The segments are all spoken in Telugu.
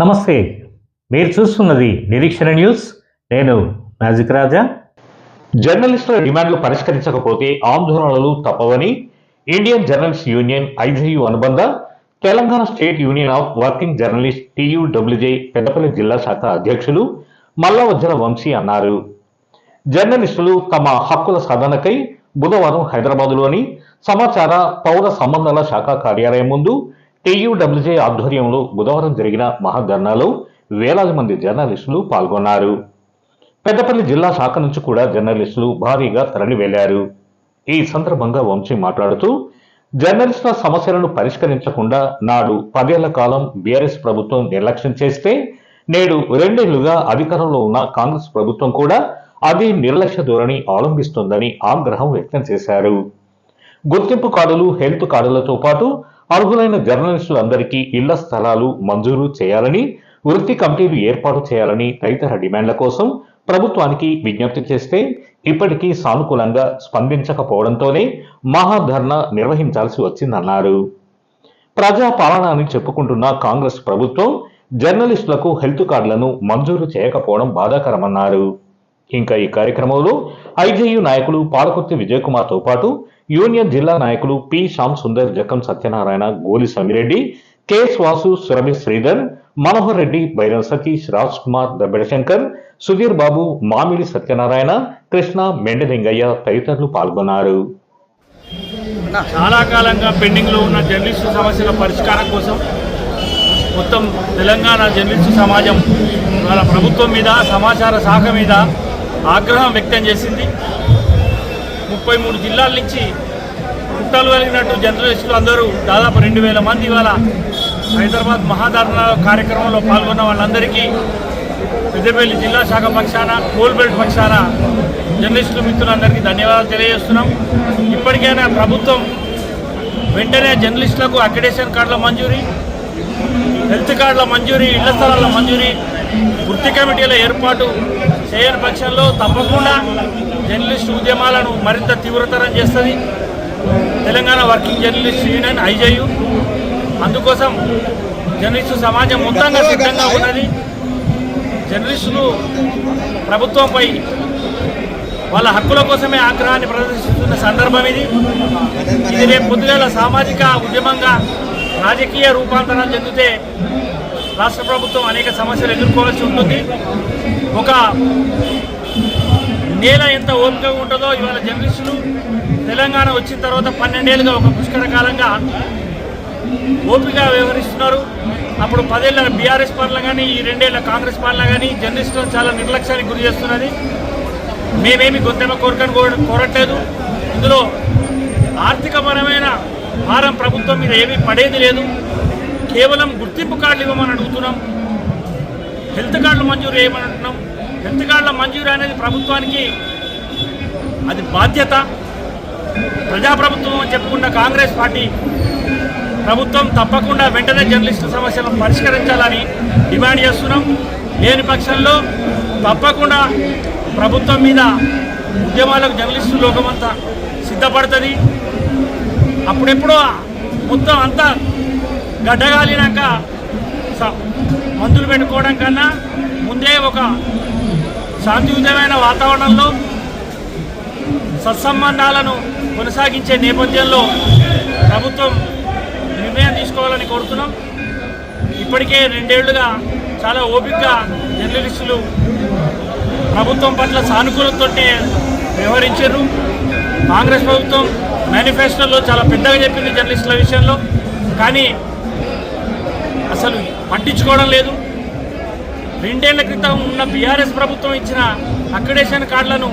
నమస్తే మీరు చూస్తున్నది నిరీక్షణ న్యూస్. నేను మ్యాజిక్ రాజా. జర్నలిస్టుల డిమాండ్లు పరిష్కరించకపోతే ఆందోళనలు తప్పవని ఇండియన్ జర్నలిస్ట్ యూనియన్ ఐజేయు అనుబంధ Telangana state union of working journalist TUWJ Peddapalli జిల్లా శాఖ అధ్యక్షులు మల్లవజ్జల వంశీ అన్నారు. జర్నలిస్టులు తమ హక్కుల సాధనకై బుధవారం హైదరాబాద్లోని సమాచార పౌర సంబంధాల శాఖ కార్యాలయం ముందు టీయూడబ్ల్యూజే ఆధ్వర్యంలో బుధవారం జరిగిన మహాధర్నాలో వేలాది మంది జర్నలిస్టులు పాల్గొన్నారు. పెద్దపల్లి జిల్లా శాఖ నుంచి కూడా జర్నలిస్టులు భారీగా తరలి వెళ్ళారు ఈ సందర్భంగా వంశీ మాట్లాడుతూ జర్నలిస్టుల సమస్యలను పరిష్కరించకుండా నాడు పదేళ్ళ కాలం బీఆర్ఎస్ ప్రభుత్వం నిర్లక్ష్యం చేస్తే నేడు రెండేళ్ళుగా అధికారంలో ఉన్న కాంగ్రెస్ ప్రభుత్వం కూడా అది నిర్లక్ష్య ధోరణి అవలంబిస్తోందని ఆగ్రహం వ్యక్తం చేశారు. గుర్తింపు కార్డులు హెల్త్ కార్డులతో పాటు అర్హులైన జర్నలిస్టులందరికీ ఇళ్ళ స్థలాలు మంజూరు చేయాలని వృత్తి కమిటీలు ఏర్పాటు చేయాలని తదితర డిమాండ్ల కోసం ప్రభుత్వానికి విజ్ఞప్తి చేస్తే ఇప్పటికీ సానుకూలంగా స్పందించకపోవడంతోనే మహాధర్నా నిర్వహించాల్సి వచ్చిందన్నారు. ప్రజా పాలన అని చెప్పుకుంటున్న కాంగ్రెస్ ప్రభుత్వం జర్నలిస్టులకు హెల్త్ కార్డులను మంజూరు చేయకపోవడం బాధాకరమన్నారు. ఇంకా ఈ కార్యక్రమంలో ఐజేయు నాయకులు పాలకుర్తి విజయ్ కుమార్తో పాటు యూనియన్ జిల్లా నాయకులు పి శ్యామ్ సుందర్ జకం సత్యనారాయణ గోలి సమిరెడ్డి కె వాసు సురభి శ్రీధర్ మనోహర్ రెడ్డి బైరం సతీష్ రాజ్ కుమార్ దబ్బెడశంకర్ సుధీర్ బాబు మామిడి సత్యనారాయణ కృష్ణ మెండలింగయ్య తదితరులు పాల్గొన్నారు. చాలా కాలంగా పెండింగ్లో ఉన్న జర్నలిస్టు సమస్యల పరిష్కారం కోసం మొత్తం తెలంగాణ జర్నలిస్టు సమాజం వాళ్ళ ప్రభుత్వం మీద సమాచార శాఖ మీద ఆగ్రహం వ్యక్తం చేసింది. ముప్పై మూడు జిల్లాల నుంచి పుట్టాలు వెలిగినట్టు జర్నలిస్టులు అందరూ దాదాపు రెండు వేల మంది ఇవాళ హైదరాబాద్ మహాధారణ కార్యక్రమంలో పాల్గొన్న వాళ్ళందరికీ పెద్దపల్లి జిల్లా శాఖ పక్షాన కోల్బెల్ట్ పక్షాన జర్నలిస్టులు మిత్రులందరికీ ధన్యవాదాలు తెలియజేస్తున్నాం. ఇప్పటికైనా ప్రభుత్వం వెంటనే జర్నలిస్టులకు అక్రిడేషన్ కార్డుల మంజూరీ హెల్త్ కార్డుల మంజూరీ ఇళ్ళ స్థలాల మంజూరీ వృత్తి కమిటీల ఏర్పాటు చేయని పక్షంలో తప్పకుండా జర్నలిస్టు ఉద్యమాలను మరింత తీవ్రతరం చేస్తుంది. Telangana working journalist union IJU. అందుకోసం జర్నలిస్టు సమాజం మొత్తంగా సిద్ధంగా ఉన్నది. జర్నలిస్టులు ప్రభుత్వంపై వాళ్ళ హక్కుల కోసమే ఆగ్రహాన్ని ప్రదర్శిస్తున్న సందర్భం ఇది. ఇది రేపు పొద్దుగల సామాజిక ఉద్యమంగా రాజకీయ రూపాంతరం చెందితే రాష్ట్ర ప్రభుత్వం అనేక సమస్యలు ఎదుర్కోవాల్సి ఉంటుంది. ఒక నేల ఎంత ఓపికగా ఉంటుందో ఇవాళ జర్నలిస్టులు తెలంగాణ వచ్చిన తర్వాత పన్నెండేళ్ళుగా ఒక పుష్కర కాలంగా ఓపిక వ్యవహరిస్తున్నారు. అప్పుడు పదేళ్ళ బీఆర్ఎస్ పాలన కానీ ఈ రెండేళ్ళ కాంగ్రెస్ పాలన కానీ జర్నలిస్టులను చాలా నిర్లక్ష్యానికి గురి చేస్తున్నది. మేమేమి గొంతెమ్మ కోరికను కోరట్లేదు. ఇందులో ఆర్థికపరమైన భారం ప్రభుత్వం మీద ఏమీ పడేది లేదు. కేవలం గుర్తింపు కార్డులు ఇవ్వమని అడుగుతున్నాం. హెల్త్ కార్డులు మంజూరు చేయమని అంటున్నాం. హెల్త్ కార్డుల మంజూరు అనేది ప్రభుత్వానికి అది బాధ్యత. ప్రజాప్రభుత్వం అని చెప్పుకున్న కాంగ్రెస్ పార్టీ ప్రభుత్వం తప్పకుండా వెంటనే జర్నలిస్టుల సమస్యలను పరిష్కరించాలని డిమాండ్ చేస్తున్నాం. లేని పక్షంలో తప్పకుండా ప్రభుత్వం మీద ఉద్యమాలకు జర్నలిస్టు లోకమంతా సిద్ధపడుతుంది. అప్పుడెప్పుడో మొత్తం అంతా గడ్డగాలినాక స- మందులు పెట్టుకోవడం కన్నా ముందే ఒక శాంతియుతమైన వాతావరణంలో సత్సంబంధాలను కొనసాగించే నేపథ్యంలో ప్రభుత్వం నిర్ణయం తీసుకోవాలని కోరుతున్నాం. ఇప్పటికే రెండేళ్ళుగా చాలా ఓపికగా జర్నలిస్టులు ప్రభుత్వం పట్ల సానుకూలతతో వ్యవహరించారు. కాంగ్రెస్ ప్రభుత్వం మేనిఫెస్టోలో చాలా పెద్దగా చెప్పింది జర్నలిస్టుల విషయంలో. కానీ అసలు పట్టించుకోవడం లేదు. రెండేళ్ళ క్రితం ఉన్న బీఆర్ఎస్ ప్రభుత్వం ఇచ్చిన అక్రిడేషన్ కార్డులను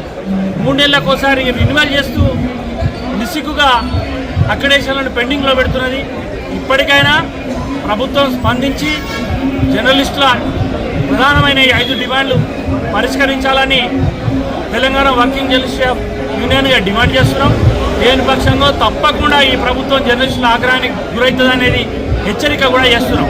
మూడేళ్ళకోసారి రిన్యువల్ చేస్తూ నిసిగ్గుగా అక్రిడేషన్లను పెండింగ్లో పెడుతున్నది. ఇప్పటికైనా ప్రభుత్వం స్పందించి జర్నలిస్టుల ప్రధానమైన ఈ ఐదు డిమాండ్లు పరిష్కరించాలని తెలంగాణ వర్కింగ్ జర్నలిస్ట్ యూనియన్గా డిమాండ్ చేస్తున్నాం. లేని పక్షంలో తప్పకుండా ఈ ప్రభుత్వం జర్నలిస్టుల ఆగ్రహానికి గురవుతుందనేది హెచ్చరిక కూడా చేస్తున్నాం.